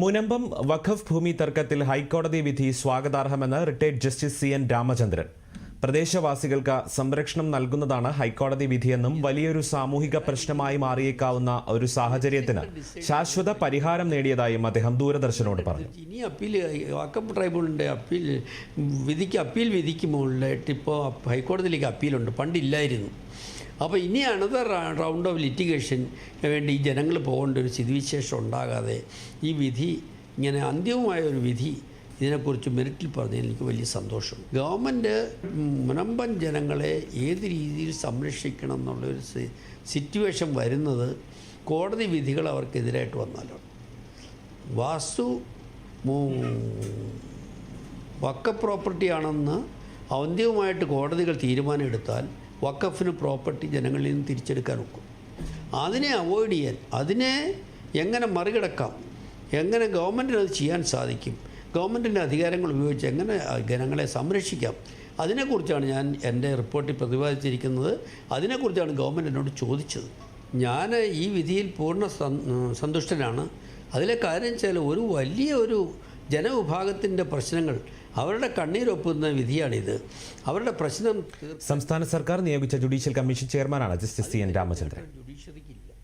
മുനമ്പം വഖഫ് ഭൂമി തർക്കത്തിൽ ഹൈക്കോടതി വിധി സ്വാഗതാർഹമെന്ന് retired justice C N Ramachandran. പ്രദേശവാസികൾക്ക് സംരക്ഷണം നൽകുന്നതാണ് ഹൈക്കോടതി വിധിയെന്നും വലിയൊരു സാമൂഹിക പ്രശ്നമായി മാറിയേക്കാവുന്ന ഒരു സാഹചര്യത്തിന് ശാശ്വത പരിഹാരം നേടിയതായും അദ്ദേഹം ദൂരദർശനോട് പറഞ്ഞു. ഇനി അപ്പീൽ വാക്കപ്പ് ട്രൈബ്യൂണലിന്റെ അപ്പീൽ വിധിക്ക് അപ്പീൽ വിധിക്ക് മുകളിലായിട്ട് ഇപ്പോൾ ഹൈക്കോടതിയിലേക്ക് അപ്പീലുണ്ട്. പണ്ടില്ലായിരുന്നു അപ്പോൾ ഇനി അനദർ റൗണ്ട് ഓഫ് ലിറ്റിഗേഷൻ വേണ്ടി ഈ ജനങ്ങൾ പോകേണ്ട ഒരു സ്ഥിതിവിശേഷം ഉണ്ടാകാതെ ഈ വിധി ഇങ്ങനെ അന്തിമമായ ഒരു വിധി ഇതിനെക്കുറിച്ച് മെറിറ്റിൽ പറഞ്ഞതിൽ എനിക്ക് വലിയ സന്തോഷം. ഗവൺമെന്റ് മുനമ്പൻ ജനങ്ങളെ ഏത് രീതിയിൽ സംരക്ഷിക്കണം എന്നുള്ളൊരു സിറ്റുവേഷൻ വരുന്നത് കോടതി വിധികൾ അവർക്കെതിരായിട്ട് വന്നാലാണ്. വാസ്തു വക്ക പ്രോപ്പർട്ടി ആണെന്ന് ഔദ്യോഗികമായിട്ട് കോടതികൾ തീരുമാനമെടുത്താൽ വക്കഫിന് പ്രോപ്പർട്ടി ജനങ്ങളിൽ നിന്ന് തിരിച്ചെടുക്കാൻ ഒക്കും. അതിനെ അവോയ്ഡ് ചെയ്യാൻ അതിനെ എങ്ങനെ മറികടക്കാം എങ്ങനെ ഗവൺമെന്റിന് അത് ചെയ്യാൻ സാധിക്കും ഗവൺമെന്റിന്റെ അധികാരങ്ങൾ ഉപയോഗിച്ച് എങ്ങനെ ജനങ്ങളെ സംരക്ഷിക്കാം അതിനെക്കുറിച്ചാണ് ഞാൻ എന്റെ റിപ്പോർട്ടിൽ പ്രതിപാദിച്ചിരിക്കുന്നത്. അതിനെക്കുറിച്ചാണ് ഗവൺമെന്റ് എന്നോട് ചോദിച്ചത്. ഞാൻ ഈ വിധിയിൽ പൂർണ സന്- സന്തുഷ്ടനാണ്. അതിലെ കാര്യം വെച്ചാൽ ഒരു വലിയ ഒരു ജനവിഭാഗത്തിന്റെ പ്രശ്നങ്ങൾ അവരുടെ കണ്ണീരൊപ്പുന്ന വിധിയാണിത്. അവരുടെ പ്രശ്നം സംസ്ഥാന സർക്കാർ നിയോഗിച്ച ജുഡീഷ്യൽ കമ്മീഷൻ ചെയർമാനാണ് ജസ്റ്റിസ് സി എൻ രാമചന്ദ്രൻ. ജുഡീഷ്യറിക്കില്ല